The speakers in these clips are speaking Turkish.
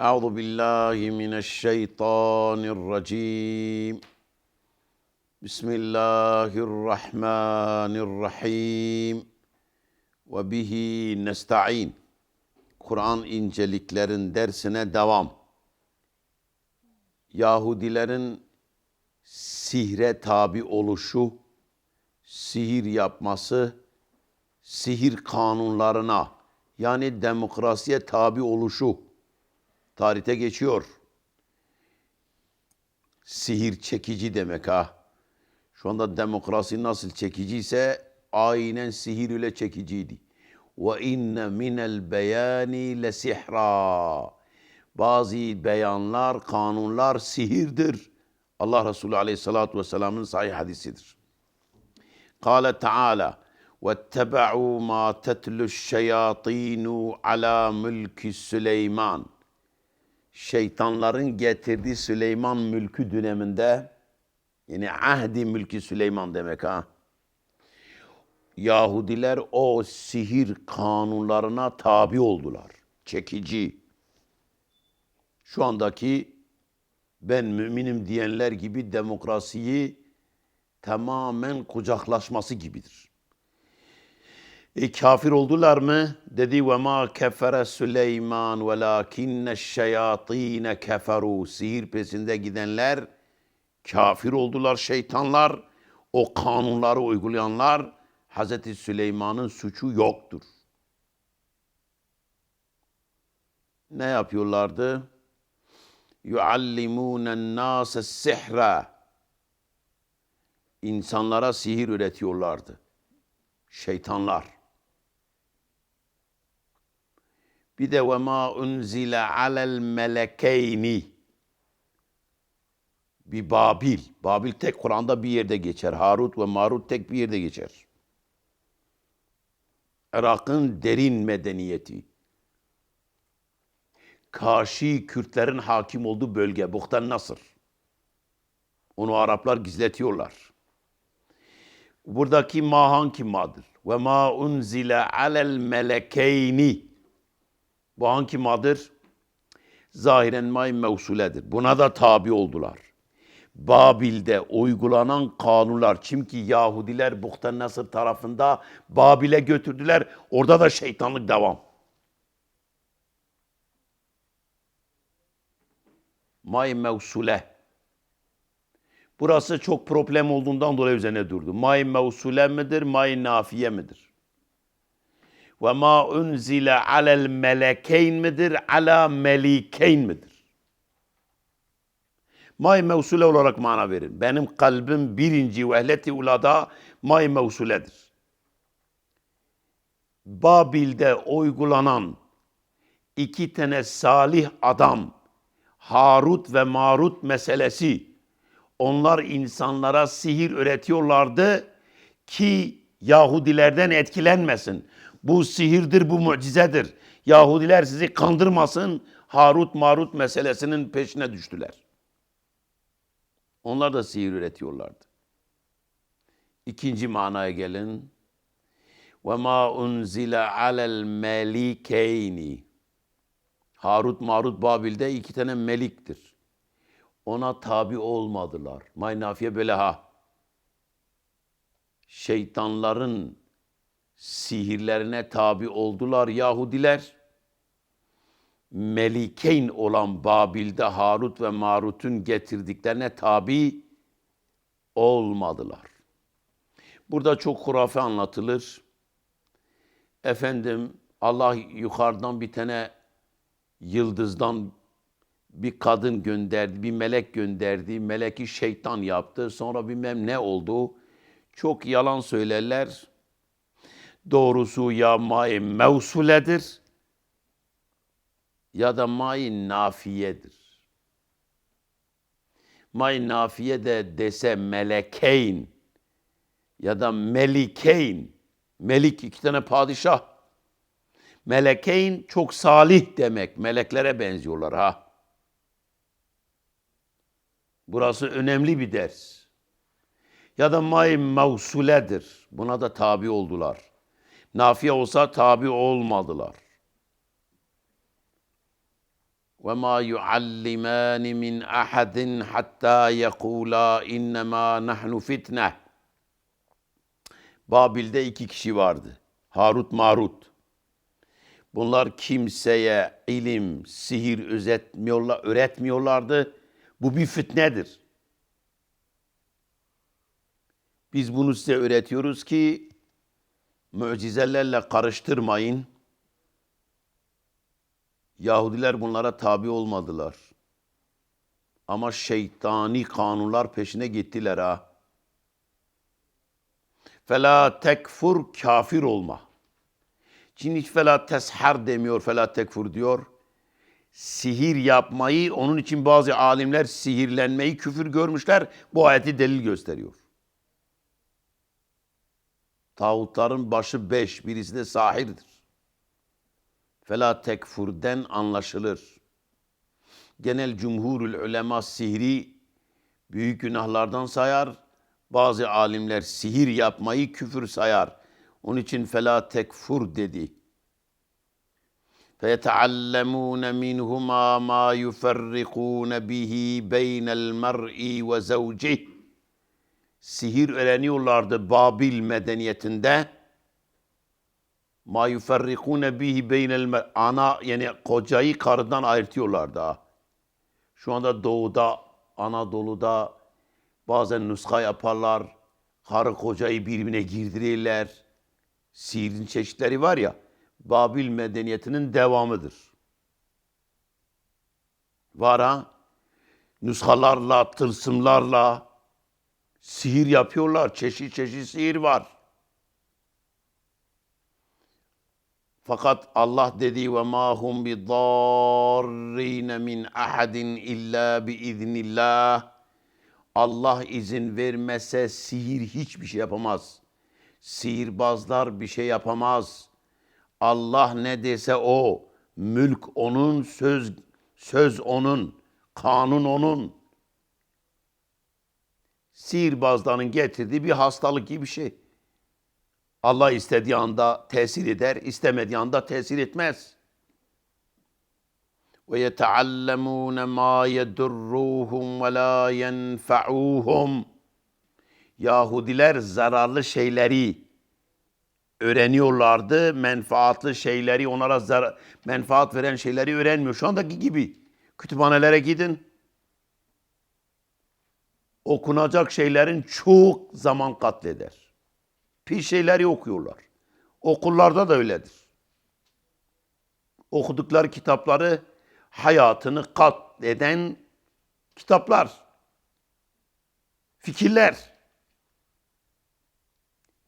أعوذ بالله من الشيطان الرجيم بسم الله الرحمن الرحيم وبه نستعين Kur'an inceliklerin dersine devam. Yahudilerin sihre tabi oluşu, sihir yapması, sihir kanunlarına yani demokrasiye tabi oluşu tarihte geçiyor. Sihir çekici demek ha. Şu anda demokrasi nasıl çekiciyse aynen sihir ile çekiciydi. Ve inne minel beyani lesihra. Bazı beyanlar, kanunlar sihirdir. Allah Resulü Aleyhisselatü Vesselam'ın sahih hadisidir. Kale Teala وَاتَّبَعُوا مَا تَتْلُ الشَّيَاطِينُ عَلَى مُلْكِ Süleyman. Şeytanların getirdiği Süleyman mülkü döneminde, yani ahdi mülkü Süleyman demek ha. Yahudiler o sihir kanunlarına tabi oldular. Çekici. Şu andaki ben müminim diyenler gibi demokrasiyi tamamen kucaklaşması gibidir. E, kafir oldular mı? Dedi ve ma kefere Süleyman velakinne şeyatine keferu. Sihir pesinde gidenler kafir oldular şeytanlar. O kanunları uygulayanlar Hazreti Süleyman'ın suçu yoktur. Ne yapıyorlardı? yuallimûnen nâse sihra. İnsanlara sihir üretiyorlardı. Şeytanlar. Bir de ve ma unzile alel melekeyni. Bir Babil. Babil tek Kur'an'da bir yerde geçer. Harut ve Marut tek bir yerde geçer. Irak'ın derin medeniyeti. Kaşi Kürtlerin hakim olduğu bölge Buhtan Nasır. Onu Araplar gizletiyorlar. Buradaki ma hangi madır? Ve ma unzile alel melekeyni. Bu hangi madır? Zahiren may mevsuledir. Buna da tabi oldular. Babil'de uygulanan kanunlar. Çünkü Yahudiler Buhtan Nasır tarafında Babil'e götürdüler. Orada da şeytanlık devam. May mevsule. Burası çok problem olduğundan dolayı üzerine durdu. May mevsule midir, may nafiye midir? Ve ma unzile alel melekeyn midir, ala melikeyn midir? May mevsule olarak mana verin. Benim kalbim birinci vehleti ulada may mevsuledir. Babil'de uygulanan iki tane salih adam, Harut ve Marut meselesi. Onlar insanlara sihir öğretiyorlardı ki Yahudilerden etkilenmesin. Bu sihirdir, bu mucizedir. Yahudiler sizi kandırmasın. Harut Marut meselesinin peşine düştüler. Onlar da sihir üretiyorlardı. İkinci manaya gelin. Ve ma unzile alel melikeyni. Harut Marut Babil'de iki tane meliktir. Ona tabi olmadılar. Maynafiye böyle ha. Şeytanların sihirlerine tabi oldular Yahudiler. Melikeyn olan Babil'de Harut ve Marut'un getirdiklerine tabi olmadılar. Burada çok hurafe anlatılır. Efendim Allah yukarıdan bir tane yıldızdan bir kadın gönderdi, bir melek gönderdi. Meleki şeytan yaptı. Sonra bilmem ne oldu. Çok yalan söylerler. Doğrusu ya mai mevsuledir ya da mai nafiyedir. Mai nafiye de dese melekeyn ya da melikeyn. Melik iki tane padişah. Melekeyn çok salih demek. Meleklere benziyorlar ha. Burası önemli bir ders. Ya da may mevsuledir. Buna da tabi oldular. Nafiye olsa tabi olmadılar. Ve ma yualliman min ahadin hatta yekula innema nahnu fitne. Babil'de iki kişi vardı. Harut Marut. Bunlar kimseye ilim, sihir özetmiyorlar, öğretmiyorlardı. Bu bir fitnedir. Biz bunu size öğretiyoruz ki mucizelerle karıştırmayın. Yahudiler bunlara tabi olmadılar. Ama şeytani kanunlar peşine gittiler ha. Fela tekfur kafir olma. Çin hiç fela teshar demiyor, fela tekfur diyor. Sihir yapmayı, onun için bazı alimler sihirlenmeyi küfür görmüşler. Bu ayeti delil gösteriyor. Tağutların başı beş, birisi de sahirdir. Fela tekfurden anlaşılır. Genel cumhurul ulema sihri büyük günahlardan sayar. Bazı alimler sihir yapmayı küfür sayar. Onun için fela tekfur dedi. فَيَتَعَلَّمُونَ مِنْهُمَا مَا يُفَرِّقُونَ بِهِ بَيْنَ الْمَرْءِ وَزَوْجِهِ Sihir öğreniyorlardı Babil medeniyetinde. Ma yuferrikune bihi beynel ana yani kocayı karıdan ayırtıyorlardı ha. Şu anda doğuda, Anadolu'da bazen nuska yaparlar. Karı kocayı birbirine girdirirler. Sihirin çeşitleri var ya. Babil medeniyetinin devamıdır. Var ha. Nuskalarla, tılsımlarla sihir yapıyorlar. Çeşit çeşit sihir var. Fakat Allah dedi ve ma hum bi darrin min ahadin illa bi iznillah. Allah izin vermese sihir hiçbir şey yapamaz. Sihirbazlar bir şey yapamaz. Allah ne dese o. Mülk onun, söz söz onun, kanun onun. Sihirbazların getirdiği bir hastalık gibi bir şey. Allah istediği anda tesir eder, istemediği anda tesir etmez. Ve yeteallemûne mâ yedurruhum ve lâ yenfe'ûhum. Yahudiler zararlı şeyleri öğreniyorlardı. Menfaatlı şeyleri, onlara zar menfaat veren şeyleri öğrenmiyor. Şu andaki gibi. Kütüphanelere gidin. Okunacak şeylerin çok zaman katleder pis şeyleri okuyorlar. Okullarda da öyledir. Okudukları kitapları hayatını kat eden kitaplar, fikirler.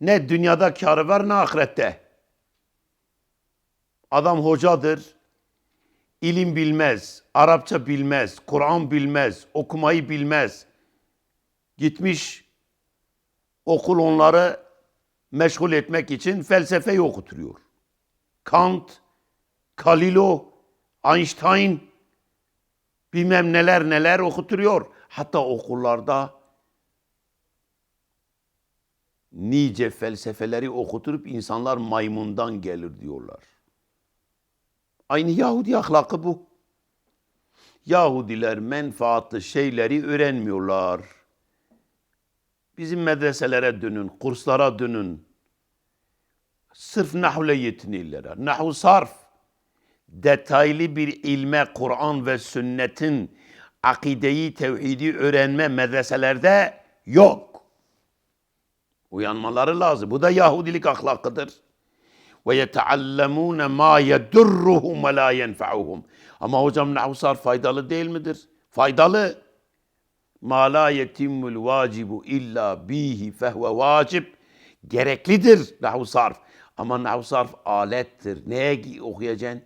Ne dünyada karı var ne ahirette. Adam hocadır, ilim bilmez, Arapça bilmez, Kur'an bilmez, okumayı bilmez. Gitmiş okul onları meşgul etmek için felsefeyi okuturuyor. Kant, Galileo, Einstein bilmem neler neler okuturuyor. Hatta okullarda nice felsefeleri okuturup insanlar maymundan gelir diyorlar. Aynı Yahudi ahlakı bu. Yahudiler menfaatlı şeyleri öğrenmiyorlar. Bizim medreselere dönün, kurslara dönün. Sırf nahvle yetinirler. Nahu sarf detaylı bir ilme Kur'an ve sünnetin akideyi, tevhidi öğrenme medreselerde yok. Uyanmaları lazım. Bu da Yahudilik ahlakıdır. Ve yeteallemune ma yedurruhum ve la yenfa'uhum. Ama hocam nahu sarf faydalı değil midir? Faydalı ma la yetimmul vacibu illa bihi fehve vacib gereklidir nahu sarf. Ama nahu sarf alettir. Neye okuyacaksın?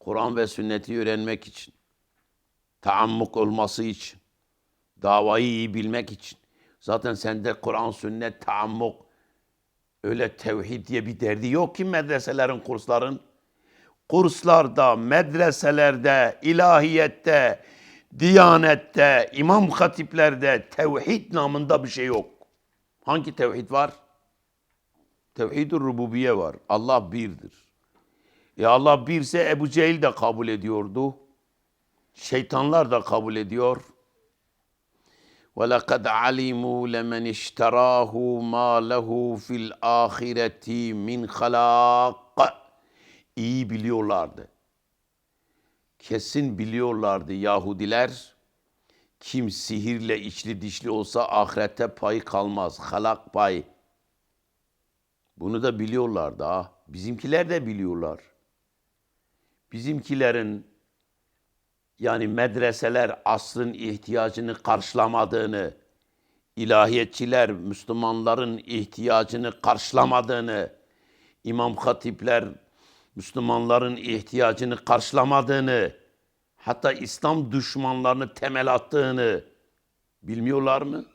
Kur'an ve sünneti öğrenmek için. Taammuk olması için. Davayı iyi bilmek için. Zaten sende Kur'an, sünnet, taammuk, öyle tevhid diye bir derdi yok ki medreselerin, kursların. Kurslarda, medreselerde, ilahiyette, Diyanette, imam hatiplerde tevhid namında bir şey yok. Hangi tevhid var? Tevhid-ü rububiye var. Allah birdir. E Allah birse Ebu Cehil de kabul ediyordu. Şeytanlar da kabul ediyor. وَلَقَدْ عَلِمُوا لَمَنْ اشْتَرَاهُ مَا لَهُ فِي الْآخِرَةِ مِنْ خَلَاقٍ İyi biliyorlardı. Kesin biliyorlardı Yahudiler. Kim sihirle içli dişli olsa ahirette payı kalmaz. Halak pay. Bunu da biliyorlardı ha. Bizimkiler de biliyorlar. Bizimkilerin yani medreseler asrın ihtiyacını karşılamadığını, ilahiyetçiler Müslümanların ihtiyacını karşılamadığını, imam hatipler Müslümanların ihtiyacını karşılamadığını, hatta İslam düşmanlarını temel attığını bilmiyorlar mı?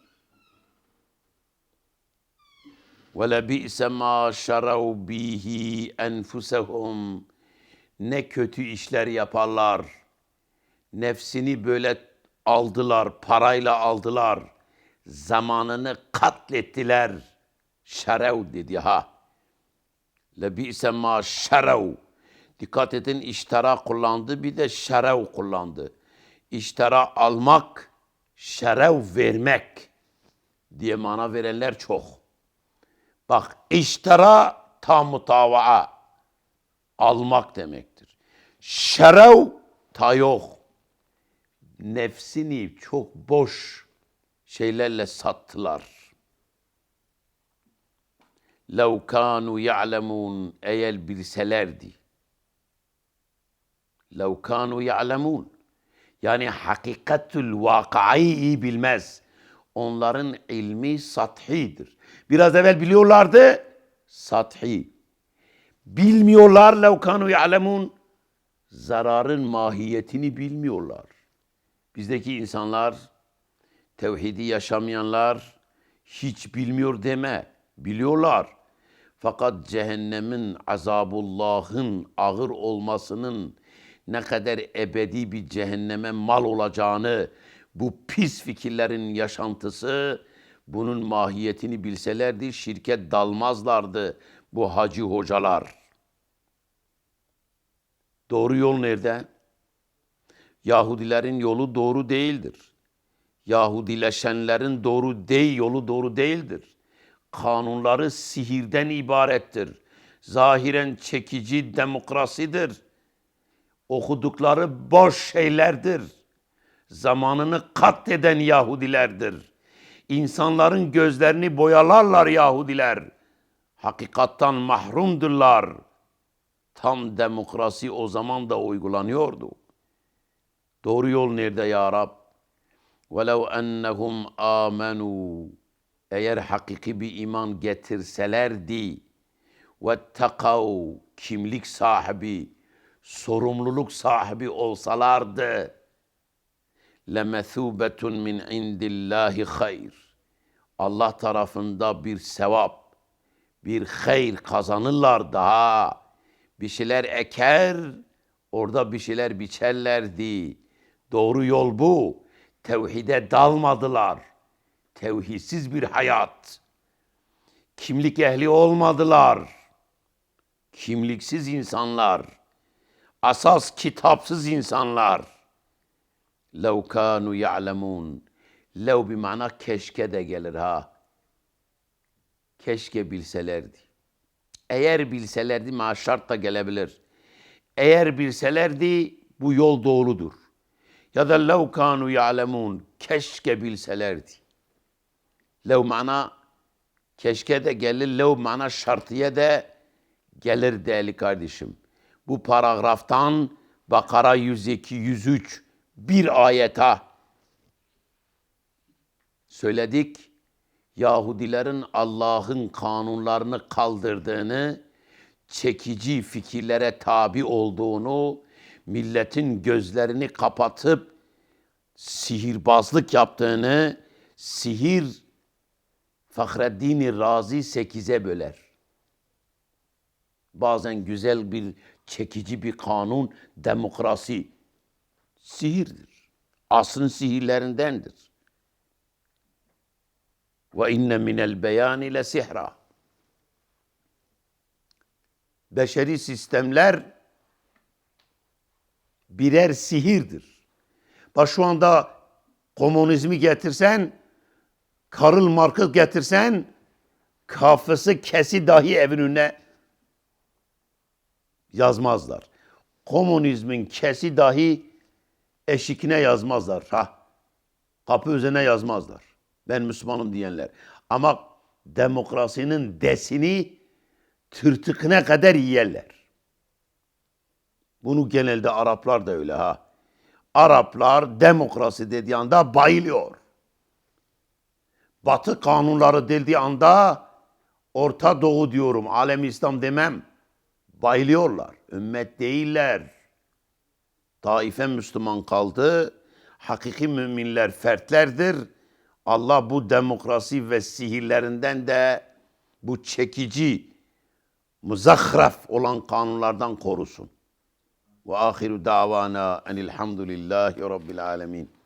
وَلَبِئْسَ مَا شَرَوْا بِهِ اَنْفُسَهُمْ Ne kötü işler yaparlar. Nefsini böyle aldılar, parayla aldılar. Zamanını katlettiler. Şerev dedi ha. Lebise ma şerev. Dikkat edin iştara kullandı bir de şerev kullandı. İştara almak, şerev vermek diye mana verenler çok. Bak iştara tam mutavaa almak demektir. Şerev ta yok. Nefsini çok boş şeylerle sattılar. لَوْ كَانُوا يَعْلَمُونَ Eğer bilselerdi. لَوْ كَانُوا يَعْلَمُونَ Yani hakikatül vakayı iyi bilmez. Onların ilmi sathidir. Biraz evvel biliyorlardı, sathi. Bilmiyorlar لَوْ كَانُوا يَعْلَمُونَ Zararın mahiyetini bilmiyorlar. Bizdeki insanlar, tevhidi yaşamayanlar hiç bilmiyor deme. Biliyorlar. Fakat cehennemin, azabullahın ağır olmasının ne kadar ebedi bir cehenneme mal olacağını, bu pis fikirlerin yaşantısı, bunun mahiyetini bilselerdi şirket dalmazlardı bu hacı hocalar. Doğru yol nerede? Yahudilerin yolu doğru değildir. Yahudileşenlerin doğru değil, yolu doğru değildir Kanunları sihirden ibarettir. Zahiren çekici demokrasidir. Okudukları boş şeylerdir. Zamanını katleden Yahudilerdir. İnsanların gözlerini boyalarlar Yahudiler. Hakikattan mahrumdurlar. Tam demokrasi o zaman da uygulanıyordu. Doğru yol nerede ya Rab? وَلَوْ اَنَّهُمْ آمَنُوا eğer hakiki bir iman getirselerdi ve takav kimlik sahibi, sorumluluk sahibi olsalardı lemethubetun min indillahi hayr. Allah tarafında bir sevap, bir hayır kazanırlar daha. Bir şeyler eker, orada bir şeyler biçerlerdi. Doğru yol bu. Tevhide dalmadılar.'' Tevhidsiz bir hayat. Kimlik ehli olmadılar. Kimliksiz insanlar. Asas kitapsız insanlar. Lev kanu ya'lemun. Lev bir mana keşke de gelir ha. Keşke bilselerdi. Eğer bilselerdi ma da gelebilir. Eğer bilselerdi bu yol doğrudur. Ya da lev kanu ya'lemun. Keşke bilselerdi. Lev mana keşke de gelir. Lev mana şartiye de gelir değerli kardeşim. Bu paragraftan Bakara 102, 103 bir ayeta söyledik. Yahudilerin Allah'ın kanunlarını kaldırdığını, çekici fikirlere tabi olduğunu, milletin gözlerini kapatıp sihirbazlık yaptığını, sihir Fahreddin Razi sekize böler. Bazen güzel bir çekici bir kanun, demokrasi sihirdir. Asrın sihirlerindendir. Ve inne minel beyani le sihra. Beşeri sistemler birer sihirdir. Bak şu anda komünizmi getirsen, Karl Marx'ı getirsen, kafası kesi dahi evin önüne yazmazlar. Komünizmin kesi dahi eşikine yazmazlar. Ha. Kapı üzerine yazmazlar. Ben Müslümanım diyenler. Ama demokrasinin desini tırtıkına kadar yiyerler. Bunu genelde Araplar da öyle ha. Araplar demokrasi dediği anda bayılıyor. Batı kanunları dediği anda Orta Doğu diyorum, alem İslam demem. Bayılıyorlar. Ümmet değiller. Taife Müslüman kaldı. Hakiki müminler fertlerdir. Allah bu demokrasi ve sihirlerinden de bu çekici, muzahraf olan kanunlardan korusun. Ve ahiru davana enilhamdülillahi rabbil alemin.